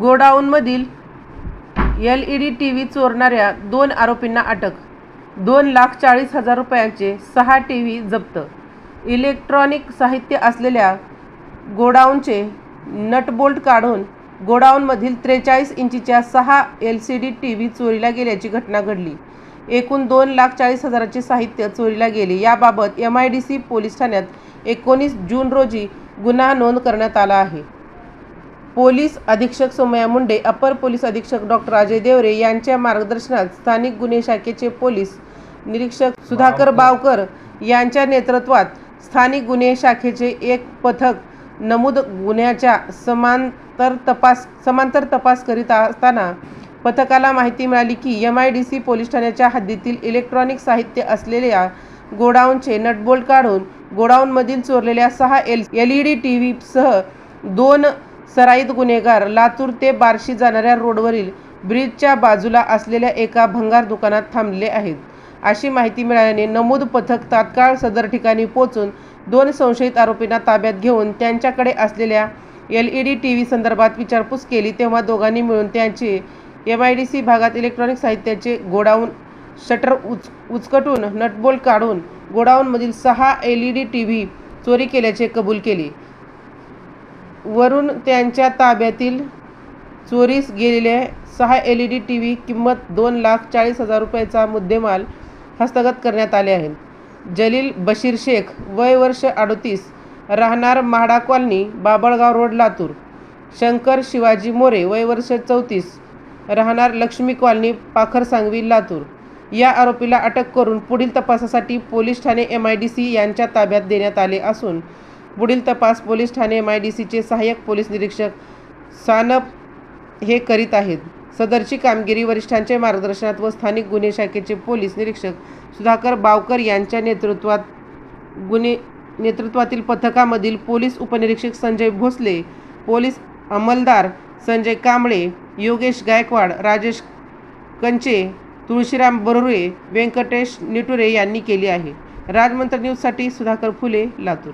गोडाऊनमधील L E D T V चोरणाऱ्या दोन आरोपींना अटक. दोन लाख चाळीस हजार रुपयांचे सहा टी व्ही जप्त. इलेक्ट्रॉनिक साहित्य असलेल्या गोडाऊनचे नटबोल्ट काढून गोडाऊनमधील त्रेचाळीस इंचीच्या सहा L C D T V चोरीला गेल्याची घटना घडली. एकूण दोन लाख चाळीस हजाराचे साहित्य चोरीला गेले. याबाबत M I D C police ठाण्यात एकोणीस जून रोजी गुन्हा नोंद करण्यात आला आहे. पोलीस अधीक्षक सोमया मुंडे अपर पोलीस अधीक्षक डॉक्टर अजय देवरे यांच्या मार्गदर्शनात स्थानिक गुन्हे शाखेचे पोलीस निरीक्षक सुधाकर बावकर यांच्या नेतृत्वात स्थानिक गुन्हे शाखेचे एक पथक नमूद गुन्ह्याच्या समांतर तपास समांतर तपास करीत असताना पथकाला माहिती मिळाली की M I D C police ठाण्याच्या हद्दीतील इलेक्ट्रॉनिक साहित्य असलेल्या गोडाऊनचे नटबोल्ट काढून गोडाऊनमधील चोरलेल्या सहा L L E D T व्हीसह दोन सराईत गुन्हेगार लातूर ते बार्शी जाणाऱ्या रोडवरील ब्रिजच्या बाजूला असलेल्या एका भंगार दुकानात थांबले आहेत. अशी माहिती मिळाल्याने नमूद पथक तात्काळ सदर ठिकाणी पोहोचून दोन संशयित आरोपींना ताब्यात घेऊन त्यांच्याकडे असलेल्या L E D T V संदर्भात विचारपूस केली तेव्हा दोघांनी मिळून त्यांचे एम आय डी सी भागात इलेक्ट्रॉनिक साहित्याचे गोडाऊन शटर उच उचकटून नटबोल काढून गोडाऊनमधील सहा L E D T V चोरी केल्याचे कबूल केले. वरून त्यांच्या ताब्यातील चोरीस गेलेले सहा L E D T V किंमत दोन लाख चाळीस हजार रुपयाचा मुद्देमाल हस्तगत करण्यात आले आहेत. जलील बशीर शेख वय वर्ष अडोतीस राहणार म्हाडा कॉलनी बाबळगाव रोड लातूर. शंकर शिवाजी मोरे वय वर्ष चौतीस राहणार लक्ष्मी कॉलनी पाखर सांगवी लातूर. या आरोपीला अटक करून पुढील तपासासाठी पोलीस ठाणे एम आय डी सी यांच्या ताब्यात देण्यात आले असून पुढील तपास पोलीस ठाणे एम आय डी सीचे सहाय्यक पोलीस निरीक्षक सानप हे करीत आहेत. सदरची कामगिरी वरिष्ठांच्या मार्गदर्शनात व स्थानिक गुन्हे शाखेचे पोलीस निरीक्षक सुधाकर बावकर यांच्या नेतृत्वात गुन्हे नेतृत्वातील पथकामधील पोलीस उपनिरीक्षक संजय भोसले पोलीस अंमलदार संजय कांबळे योगेश गायकवाड राजेश कंचे तुळशीराम बरुरे व्यंकटेश निटुरे यांनी केली आहे. राजमंत्र न्यूजसाठी सुधाकर फुले लातूर.